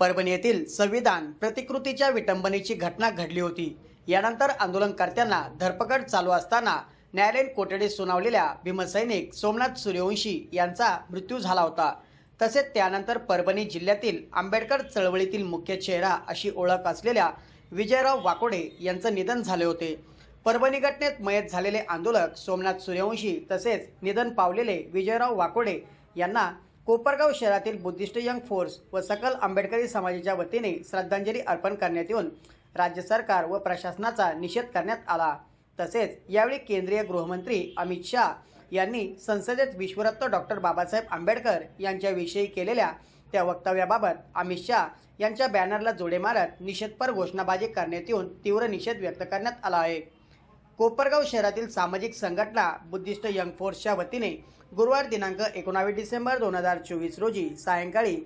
परभणी येथील संविधान प्रतिकृतीच्या विटंबनेची घटना घडली होती. यानंतर आंदोलनकर्त्यांना धरपकड चालू असताना न्यायालयीन कोठडीत सुनावलेल्या भीमसैनिक सोमनाथ सूर्यवंशी यांचा मृत्यू झाला होता. तसेच त्यानंतर परभणी जिल्ह्यातील आंबेडकर चळवळीतील मुख्य चेहरा अशी ओळख असलेल्या विजयराव वाकोडे यांचं निधन झाले होते. परभणी घटनेत मयत झालेले आंदोलक सोमनाथ सूर्यवंशी तसेच निधन पावलेले विजयराव वाकोडे यांना कोपरगाव शहरातील बुद्धिस्ट यंग फोर्स व सकल आंबेडकरी समाजाच्या वतीने श्रद्धांजली अर्पण करण्यात येऊन राज्य सरकार व प्रशासनाचा निषेध करण्यात आला. तसेच यावेळी केंद्रीय गृहमंत्री अमित शाह यांनी संसदेत विश्वरत्न डॉक्टर बाबासाहेब आंबेडकर यांच्याविषयी केलेल्या त्या वक्तव्याबाबत अमित शाह यांच्या बॅनरला जोडे मारत निषेधपर घोषणाबाजी करण्यात येऊन तीव्र निषेध व्यक्त करण्यात आला आहे. कोपरगाव शहरातील सामाजिक संघटना बुद्धिस्ट यंग फोर्सच्या वतीने गुरुवार दिनांक एकोणावीस डिसेंबर दोन हजार चोवीस रोजी सायंकाळी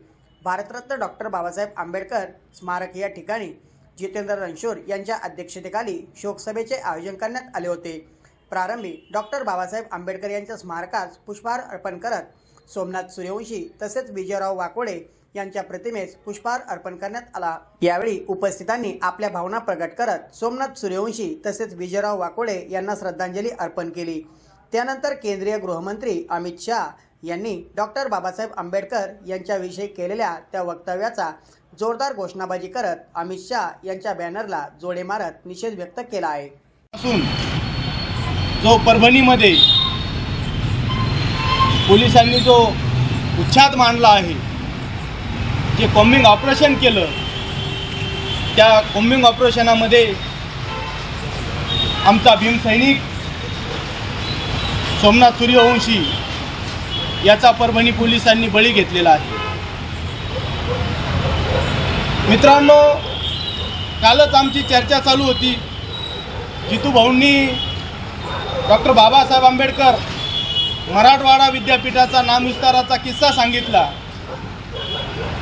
भारतरत्न डॉक्टर बाबासाहेब आंबेडकर स्मारक या ठिकाणी जितेंद्र रणशोर यांच्या अध्यक्षतेखाली शोकसभेचे आयोजन करण्यात आले होते. प्रारंभी डॉक्टर बाबासाहेब आंबेडकर यांच्या स्मारकास पुष्पहार अर्पण करत सोमनाथ सूर्यवंशी तसेच विजयराव वाकोडे यांच्या प्रतिमेस पुष्पहार अर्पण करण्यात आला. यावेळी उपस्थितांनी आपल्या भावना प्रकट करत सोमनाथ सूर्यवंशी तसेच विजयराव वाकोडे यांना श्रद्धांजली अर्पण केली. त्यानंतर केंद्रीय गृहमंत्री अमित शाह यांनी डॉक्टर बाबासाहेब आंबेडकर यांच्याविषयी केलेल्या त्या वक्तव्याचा जोरदार घोषणाबाजी करत अमित शाह यांच्या बॅनरला जोडे मारत निषेध व्यक्त केला आहे. असून जो परभणीमध्ये पोलिसांनी जो उच्छाद मांडला आहे जे कॉम्बिंग ऑपरेशन केलं त्या कॉम्बिंग ऑपरेशनामध्ये आमचा भीमसैनिक सोमनाथ सूर्यवंशी याचा परभणी पोलिसांनी बळी घेतलेला आहे. मित्रांनो कालच आमची चर्चा चालू होती. जितू भाऊंनी डॉक्टर बाबासाहेब आंबेडकर मराठवाडा विद्यापीठाचा नामविस्ताराचा किस्सा सांगितला.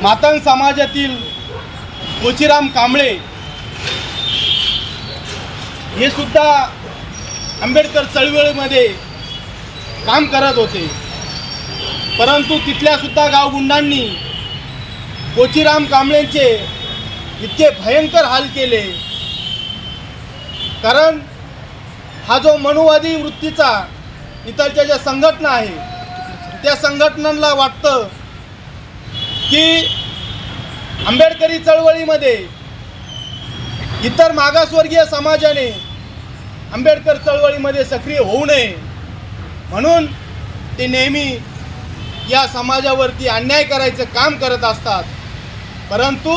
मातंग समाजातील कोचीराम कांबळे हे सुद्धा आंबेडकर चळवळीमध्ये काम करत होते. परंतु तिथल्या सुद्धा गावगुंडांनी कोचीराम कांबळेंचे इतके भयंकर हाल केले. कारण हा जो मनुवादी वृत्तीचा इतरच्या ज्या संघटना आहे त्या संघटनांना वाटतं की आंबेडकरी चळवळीमध्ये इतर मागासवर्गीय समाजाने आंबेडकर चळवळीमध्ये सक्रिय होऊ नये म्हणून ते नेहमी या समाजावरती अन्याय करायचं काम करत असतात. परंतु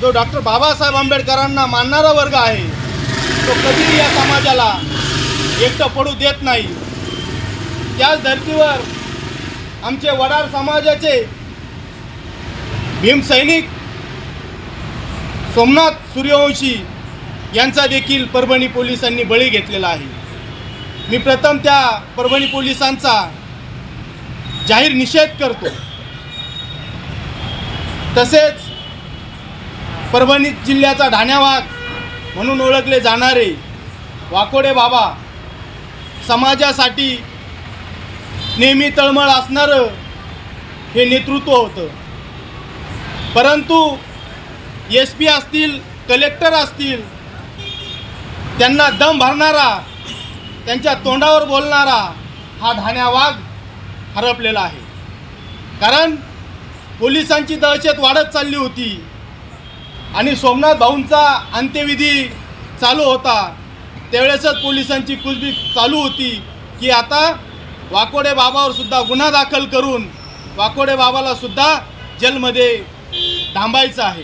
जो डॉक्टर बाबासाहेब आंबेडकरांना मानणारा वर्ग आहे तो कधीही या समाजाला एकटं पडू देत नाही. त्याच धर्तीवर आमचे वडार समाजाचे भीमसैनिक सोमनाथ सूर्यवंशी यांचा देखील परभणी पोलिसांनी बळी घेतलेला आहे. मी प्रथम त्या परभणी पोलिसांचा जाहीर निषेध करतो. तसेच परभणी जिल्ह्याचा ढाण्यावाग म्हणून ओळखले जाणारे वाकोडे बाबा समाजासाठी नेहमी तळमळ असणारं हे नेतृत्व होतं. परंतु एस पी असतील कलेक्टर असतील त्यांना दम भरणारा त्यांच्या तोंडावर बोलणारा हा ढाण्या वाघ हरपलेला आहे. कारण पोलिसांची दहशत वाढत चालली होती आणि सोमनाथ भाऊंचा अंत्यविधी चालू होता त्यावेळेसच पोलिसांची कुजबी चालू होती की आता वाकोडे बाबावर सुद्धा गुन्हा दाखल करून वाकोडे बाबाला सुद्धा जेलमध्ये थांबायचं आहे.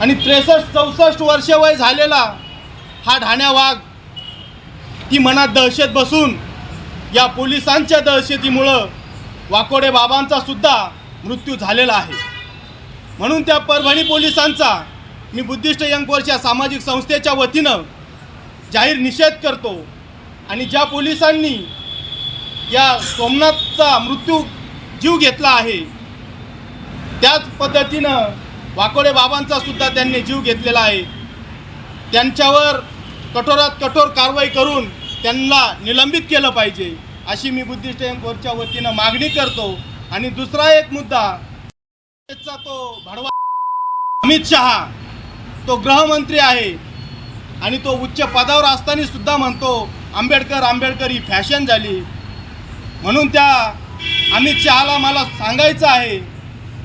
आणि त्रेसष्ट चौसष्ट वर्ष वय झालेला हा ढाण्या वाघ ती मनात दहशत बसून या पोलिसांच्या दहशतीमुळं वाकोडे बाबांचा सुद्धा मृत्यू झालेला आहे. म्हणून त्या परभणी पोलिसांचा मी बुद्धिस्ट यंग फोर्स या सामाजिक संस्थेच्या वतीनं जाहीर निषेध करतो आणि ज्या पोलिसांनी या सोमनाथचा मृत्यू जीव घेतला आहे त्याच पद्धतीनं वाकोडे बाबांचा सुद्धा त्यांनी जीव घेतलेला आहे. त्यांच्यावर कठोरात कठोर कारवाई करून त्यांना निलंबित केलं पाहिजे अशी मी बुद्धिस्ट यंग वतीनं मागणी करतो. आणि दुसरा एक मुद्दा तो भडवा अमित शहा तो गृहमंत्री आहे आणि तो उच्च पदावर असताना सुद्धा म्हणतो आंबेडकर आंबेडकर ही फॅशन झाली. म्हणून त्या अमित शहाला मला सांगायचं आहे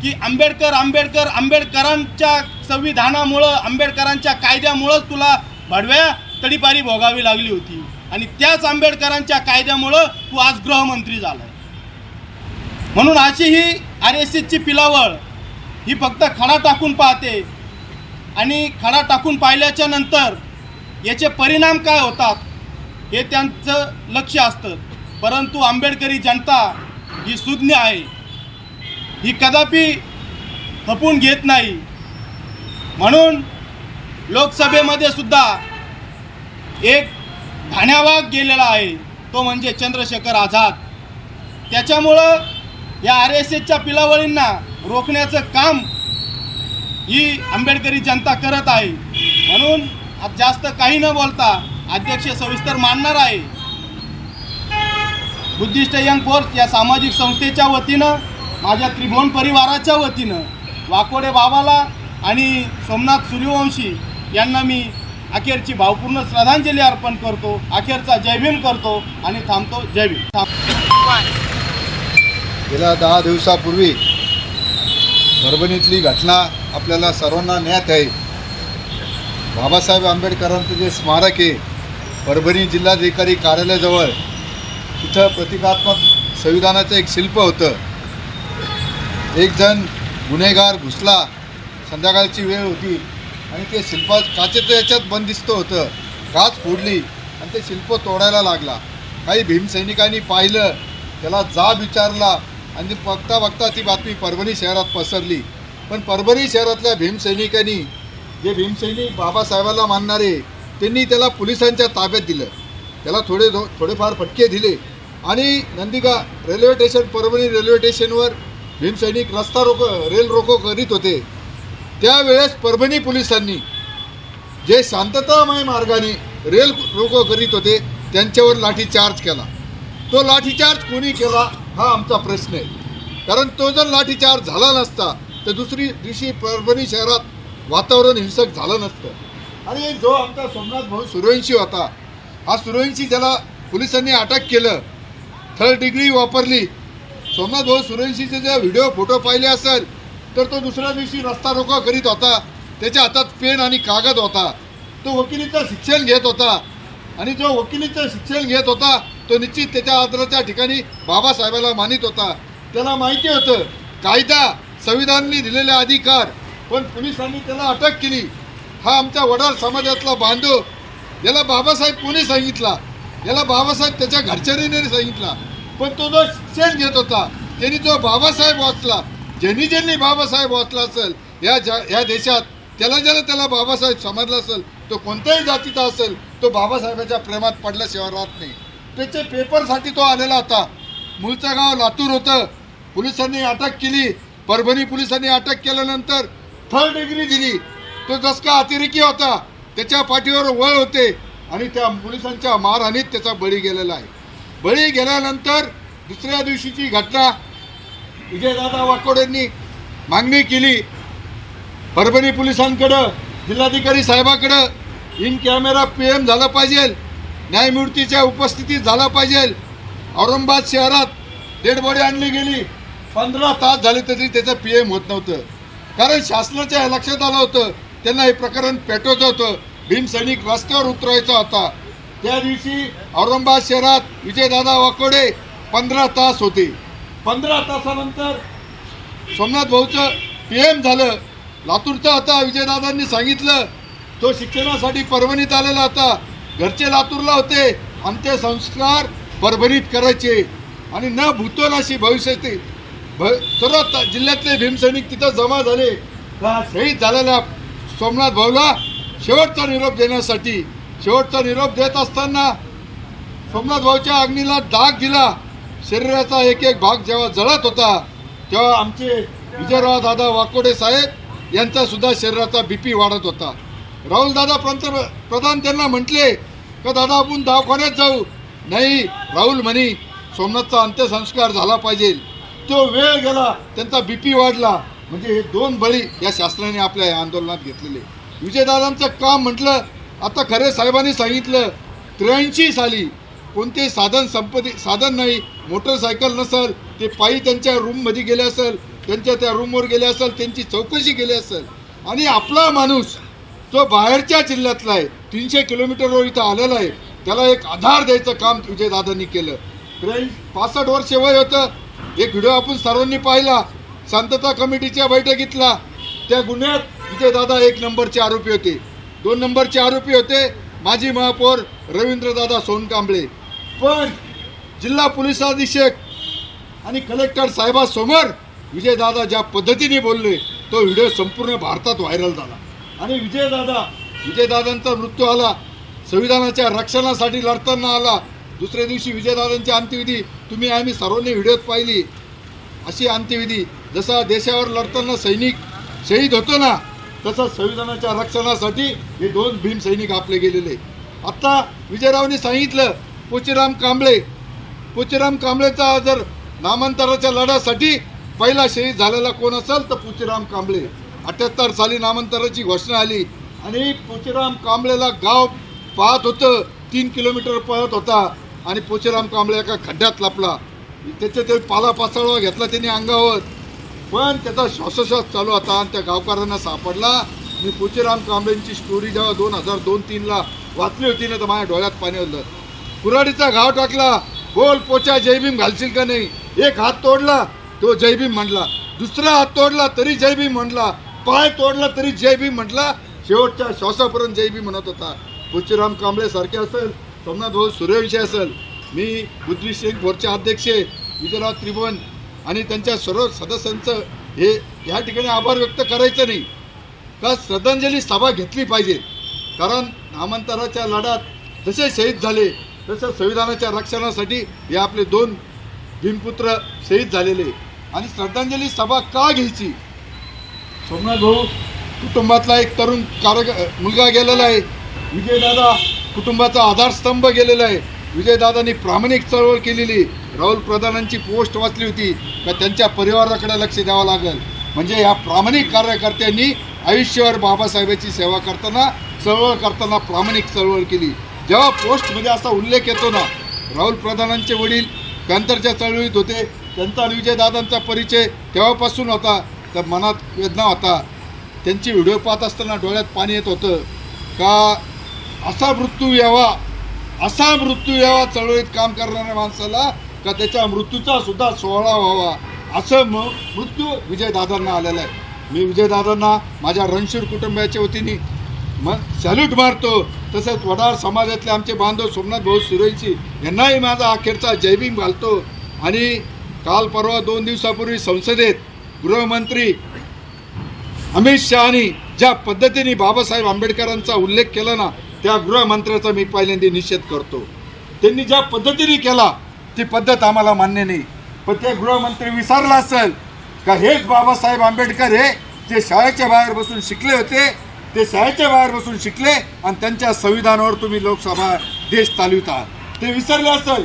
की आंबेडकर आंबेडकर आंबेडकरांच्या संविधानामुळं आंबेडकरांच्या कायद्यामुळंच तुला भडव्या तडीपारी भोगावी लागली होती. आणि त्याच आंबेडकरांच्या कायद्यामुळं तू आज गृहमंत्री झालाय. म्हणून अशी ही आर एस एसची पिलावळ ही फक्त खडा टाकून पाहते. आणि खडा टाकून पाहिल्याच्या नंतर याचे परिणाम काय होतात हे त्यांचं लक्ष असतं. परंतु आंबेडकरी जनता ही सुज्ञ आहे. ही कदापि खपून घेत नाही. म्हणून लोकसभेमध्ये सुद्धा एक धाण्यावाग गेलेला आहे. तो म्हणजे चंद्रशेखर आझाद. त्याच्यामुळं या आर एस एसच्या पिलावळींना रोखण्याचं काम ही आंबेडकरी जनता करत आहे. म्हणून आज जास्त काही न बोलता अध्यक्ष सविस्तर मानणार आहे. बुद्धिस्ट यंग फोर्स या सामाजिक संस्थेच्या वतीनं माझ्या त्रिभुवन परिवाराच्या वतीनं वाकोडे बाबाला आणि सोमनाथ सूर्यवंशी यांना मी अखेरची भावपूर्ण श्रद्धांजली अर्पण करतो. अखेरचा जयभीम करतो आणि थांबतो. जयभीम गेल्या दहा दिवसापूर्वी परभणीतली घटना आपल्याला सर्वांना ज्ञात आहे. बाबासाहेब आंबेडकरांचं जे स्मारक आहे परभणी जिल्हाधिकारी कार्यालयाजवळ तिथं प्रतिकात्मक संविधानाचं एक शिल्प होतं. एक जण गुन्हेगार घुसला. संध्याकाळची वेळ होती आणि ते शिल्प काचेचं याच्यात बंदिस्त होतं. काच फोडली आणि ते शिल्प तोडायला लागला. काही भीमसैनिकांनी पाहिलं. त्याला जाब विचारला आणि बघता बघता ती बातमी परभणी शहरात पसरली. पण परभणी शहरातल्या भीमसैनिकांनी जे भीमसैनिक बाबासाहेबाला मानणारे त्यांनी त्याला पोलिसांच्या ताब्यात दिलं. त्याला थोडे थोडेफार फटके दिले. आणि नंदिगा रेल्वे स्टेशन परभणी रेल्वे स्टेशनवर भीमसैनिक रस्ता रोको रेल रोको करीत होते. त्यावेळेस परभणी पोलिसांनी जे शांततामय मार्गाने रेल रोको करीत होते त्यांच्यावर लाठीचार्ज केला. तो लाठीचार्ज कोणी केला हा आमचा प्रश्न आहे. कारण तो जर लाठीचार्ज झाला नसता तर दुसरी दिवशी परभणी शहरात वातावरण हिंसक झालं नसतं. आणि जो आमचा सोमनाथ भाऊ सुरवंशी होता हा सुरवंशी ज्याला पोलिसांनी अटक केलं थर्ड डिग्री वापरली सोमनाथ भाऊ सुरवंशीचे जे व्हिडिओ फोटो पाहिले असेल तर तो दुसऱ्या दिवशी रस्ता रोको करीत होता. त्याच्या हातात पेन आणि कागद होता. तो वकिलीचं शिक्षण घेत होता. आणि जो वकिलीचं शिक्षण घेत होता तो निश्चित त्याच्या आदराच्या ठिकाणी बाबासाहेबाला मानित होता. त्याला माहिती होतं कायदा संविधानाने दिलेले अधिकार पण पोलिसांनी त्याला अटक केली. हा आमच्या वडार समाजातला बांधव याला बाबासाहेब कोणी सांगितला? याला बाबासाहेब त्याच्या घरच्यांनी सांगितला. पण तो जो शिक्षण घेत होता त्यांनी जो बाबासाहेब वाचला ज्यांनी ज्यांनी बाबासाहेब वाचला असेल या ज्या या देशात त्याला ज्याला त्याला बाबासाहेब समजला असेल तो कोणत्याही जातीचा असेल तो बाबासाहेबाच्या प्रेमात पडल्याशिवाय राहत नाही. त्याच्या पेपरसाठी तो आलेला होता. मूळचं गाव लातूर होतं. पोलिसांनी अटक केली. परभणी पोलिसांनी अटक केल्यानंतर थर्ड डिग्री दिली. तो जसका अतिरेकी होता त्याच्या पाठीवर वळ होते आणि त्या पोलिसांच्या मारहाणीत त्याचा बळी गेलेला आहे. बळी गेल्यानंतर दुसऱ्या दिवशीची घटना. विजयदादा वाकोडेंनी मागणी केली. परभणी पोलिसांकडं जिल्हाधिकारी साहेबाकडं इन कॅमेरा पी एम झाला पाहिजे. न्यायमूर्तीच्या उपस्थितीत झालं पाहिजे. औरंगाबाद शहरात डेड बॉडी आणली गेली. पंधरा तास झाले तरी त्याचं पी एम होत नव्हतं. कारण शासनाच्या लक्षात आलं होतं त्यांना हे प्रकरण पेटवायचं होतं. भीमसैनिक रस्त्यावर उतरायचा होता. त्या दिवशी औरंगाबाद शहरात विजयदादा वाकोडे पंधरा तास होते. पंधरा तासानंतर सोमनाथ भाऊचं पी एम झालं. लातूरचा होता विजयदादांनी सांगितलं तो शिक्षणासाठी परभणीत आलेला होता. घरचे लातूरला होते अंत्यसंस्कार परभणीत करायचे. आणि न भूतोल अशी भविष्यातील भ सर्व जिल्ह्यातले भीमसैनिक तिथं जमा झाले. शहीद झालेल्या सोमनाथ भाऊला शेवटचा निरोप देण्यासाठी शेवटचा निरोप देत असताना सोमनाथ भाऊच्या अग्नीला डाग दिला. शरीराचा एक एक भाग जेव्हा जळत होता तेव्हा आमचे विजयराव दादा वाकोडे साहेब यांचा सुद्धा शरीराचा बीपी वाढत होता. राहुल दादा पंतप्रधान त्यांना म्हटले का दादा आपण दवाखान्यात जाऊ? नाही राहुल म्हणी सोमनाथचा अंत्यसंस्कार झाला पाहिजे. तो वेळ गेला त्यांचा बीपी वाढला. म्हणजे हे दोन बळी या शासनाने आपल्या या आंदोलनात घेतलेले. विजयदादांचं काम म्हटलं आता खरे साहेबांनी सांगितलं त्र्याऐंशी साली कोणते साधन संपत्ती साधन नाही मोटरसायकल नसल ते पायी त्यांच्या रूममध्ये गेले असेल त्यांच्या त्या रूमवर गेले असेल त्यांची चौकशी केली असेल. आणि आपला माणूस जो बाहेरच्या जिल्ह्यातला आहे तीनशे किलोमीटरवर इथं आलेला आहे त्याला एक आधार द्यायचं काम विजयदादांनी केलं. पासष्ट वर्ष वय होतं. एक व्हिडिओ आपण सर्वांनी पाहिला शांतता कमिटीच्या बैठकीतला. त्या गुन्ह्यात विजयदादा एक नंबरचे आरोपी होते. दोन नंबरचे आरोपी होते माजी महापौर रवींद्रदादा सोनकांबळे. पण जिल्हा पोलीस अधीक्षक आणि कलेक्टर साहेबासमोर विजयदादा ज्या पद्धतीने बोलले तो व्हिडिओ संपूर्ण भारतात व्हायरल झाला. आणि विजयदादा विजयदादांचा मृत्यू आला संविधानाच्या रक्षणासाठी लढताना आला. दुसऱ्या दिवशी विजयदादांची अंत्यविधी तुम्ही आम्ही सर्वांनी व्हिडिओत पाहिली. अशी अंत्यविधी जसा देशावर लढताना सैनिक शहीद होतो ना तसंच संविधानाच्या रक्षणासाठी हे दोन भीमसैनिक आपले गेलेले. आत्ता विजयरावने सांगितलं पोचीराम कांबळे पोचीराम कांबळेचा जर नामांतराच्या लढ्यासाठी पहिला शहीद झालेला कोण असेल तर पुचीराम कांबळे. अठ्याहत्तर साली नामांतराची घोषणा आली आणि पुचीराम कांबळेला गाव पाहत होतं तीन किलोमीटर पळत होता आणि पोचीराम कांबळे एका खड्ड्यात लपला. त्याचे ते पाला पाचळवा घेतला त्यांनी अंगावर. पण त्याचा श्वासोश्वास चालू होता आणि त्या गावकऱ्यांना सापडला. मी पुचीराम कांबळेंची स्टोरी जेव्हा दोन हजार दोन तीनला वाचली होती ना तर माझ्या डोळ्यात पाणी होतं कुऱ्हाडीचा घाव टाकला. बोल पोचा जयभीम घालशील का नाही? एक हात तोडला तो जयभीम म्हणला. दुसरा हात तोडला तरी जयभीम म्हणला. पाय तोडला तरी जयभीम म्हटला शेवटच्या श्वासापर्यंत जयभीम म्हणत होता. पुचीराम कांबळे सारखे असेल सोमनाथ भाऊ सूर्यवंशी असेल. मी बुद्धी सिंग फोरचे अध्यक्ष विजयराव त्रिभुवन आणि त्यांच्या सर्व सदस्यांचं हे ह्या ठिकाणी आभार व्यक्त करायचं नाही. का श्रद्धांजली सभा घेतली पाहिजे. कारण नामांतराच्या लढ्यात जसे शहीद झाले तसं संविधानाच्या रक्षणासाठी हे आपले दोन भीमपुत्र शहीद झालेले. आणि श्रद्धांजली सभा का घ्यायची? सोमनाथ भाऊ कुटुंबातला एक तरुण कार्य मुलगा गेलेला आहे. विजयदादा कुटुंबाचा आधारस्तंभ गेलेला आहे. विजयदादांनी प्रामाणिक चळवळ केलेली राहुल प्रधानांची पोस्ट वाचली होती का त्यांच्या परिवाराकडे लक्ष द्यावं लागेल. म्हणजे या प्रामाणिक कार्यकर्त्यांनी आयुष्यभर बाबासाहेबांची सेवा करताना चळवळ करताना प्रामाणिक चळवळ केली. जेव्हा पोस्टमध्ये असा उल्लेख येतो ना राहुल प्रधानांचे वडील पॅन्थरच्या चळवळीत होते त्यांचा आणि विजयदादांचा परिचय तेव्हापासून होता तर मनात वेदना होता. त्यांची व्हिडिओ पाहत असताना डोळ्यात पाणी येत होतं का असा मृत्यू यावा असा मृत्यू यावा चळवळीत काम करणाऱ्या माणसाला का त्याच्या मृत्यूचा सुद्धा सोहळा व्हावा. असं म मृत्यू विजयदादांना आलेला आहे. मी विजयदादांना माझ्या रणशूर कुटुंबाच्या वतीने मग सॅल्यूट मारतो. तसंच वडार समाजातले आमचे बांधव सोमनाथ भाऊ सुरेशी यांनाही माझा अखेरचा जयभीम घालतो. आणि काल परवा दोन दिवसापूर्वी संसदेत गृहमंत्री अमित शहानी ज्या पद्धतीने बाबासाहेब आंबेडकरांचा उल्लेख केला ना त्या गृहमंत्र्याचा मी पहिल्यांदा निषेध करतो. त्यांनी ज्या पद्धतीने केला ती पद्धत आम्हाला मान्य नाही. पण ते गृहमंत्री विसरला असेल का हेच बाबासाहेब आंबेडकर हे जे शाळेच्या बाहेर बसून शिकले होते ते शाळेच्या बाहेर बसून शिकले आणि त्यांच्या संविधानावर तुम्ही लोकसभा देश चालविता. ते विसरले असेल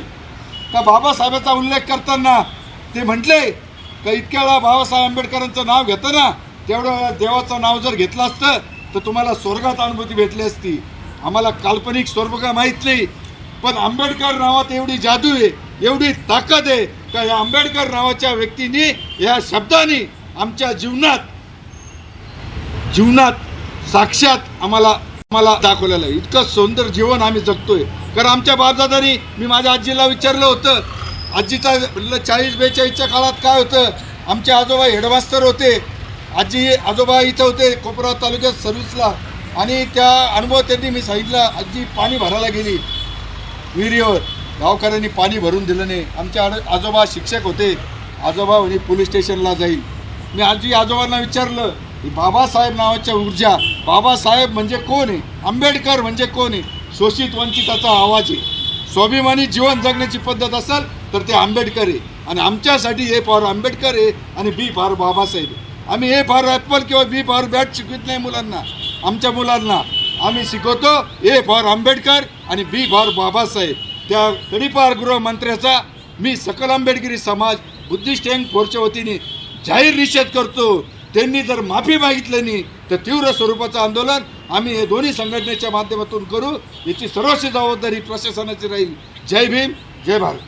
का बाबासाहेबाचा उल्लेख करताना ते म्हटले का इतक्या वेळा बाबासाहेब आंबेडकरांचं नाव घेताना तेवढं वेळा देवाचं नाव जर घेतलं असतं तर तुम्हाला स्वर्गात अनुभूती भेटली असती. आम्हाला काल्पनिक स्वर्ग माहीत नाही. पण आंबेडकर नावात एवढी जादू आहे. एवढी ताकद आहे का या आंबेडकर नावाच्या व्यक्तीने या शब्दाने आमच्या जीवनात जीवनात साक्षात आम्हाला आम्हाला दाखवलेलं आहे. इतकं सुंदर जीवन आम्ही जगतोय. कारण आमच्या बापदादानी मी माझ्या आजीला विचारलं होतं आजीचा म्हटलं चाळीस बेचाळीसच्या काळात काय होतं? आमचे आजोबा हेडमास्तर होते. आजी आजोबा इथं होते कोपरा तालुक्यात सर्व्हिसला. आणि त्या अनुभव त्यांनी मी सांगितला आजी पाणी भरायला गेली विहिरीवर. गावकऱ्यांनी पाणी भरून दिलं नाही. आमचे आड- आजोबा शिक्षक होते. आजोबा म्हणजे पोलीस स्टेशनला जाईल. मी आजी आजोबांना विचारलं की बाबासाहेब नावाच्या ऊर्जा बाबासाहेब म्हणजे कोण आहे? आंबेडकर म्हणजे कोण आहे? शोषित वंचिताचा आवाज आहे. स्वाभिमानी जीवन जगण्याची पद्धत असेल तर ते आंबेडकर आहे. आणि आमच्यासाठी ए फॉर आंबेडकर आहे आणि बी फॉर बाबासाहेब आम्ही ए फॉर ॲपल किंवा बी फॉर बॅट शिकवित नाही मुलांना. आमच्या मुलांना आम्ही शिकवतो ए फॉर आंबेडकर आणि बी फॉर बाबासाहेब. त्या तडीपार गृहमंत्र्याचा मी सकल आंबेडकरी समाज बुद्धिस्ट यंग फोरच्या वतीने जाहीर निषेध करतो. त्यांनी जर माफी मागितली नाही तर तीव्र स्वरूपाचं आंदोलन आम्ही हे दोन्ही संघटनेच्या माध्यमातून करू. याची सर्वस्वी जबाबदारी प्रशासनाची राहील. जय भीम जय भारत.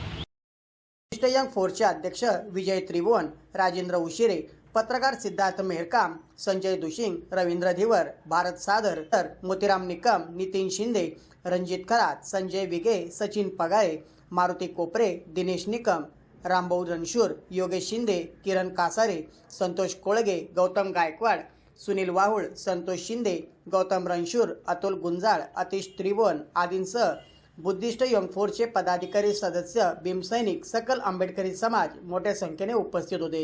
विशिष्ट यंग फोरचे अध्यक्ष विजय त्रिभुवन राजेंद्र उशिरे पत्रकार सिद्धार्थ मेहरकाम संजय दुशिंग रवींद्र धिवर भारत सादर तर मोतीराम निकम नितीन शिंदे रणजित खरात संजय विगे सचिन पगारे मारुती कोपरे दिनेश निकम रामभाऊ रणशूर योगेश शिंदे किरण कासारे संतोष कोळगे गौतम गायकवाड सुनील वाहुळ संतोष शिंदे गौतम रणशूर अतुल गुंजाळ अतिश त्रिभुवन आदींसह बुद्धिस्ट यंग फोर्सचे पदाधिकारी सदस्य भीमसैनिक सकल आंबेडकरी समाज मोठ्या संख्येने उपस्थित होते.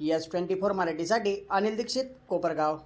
एस ट्वेंटी फोर मराठीसाठी अनिल दीक्षित कोपरगाव.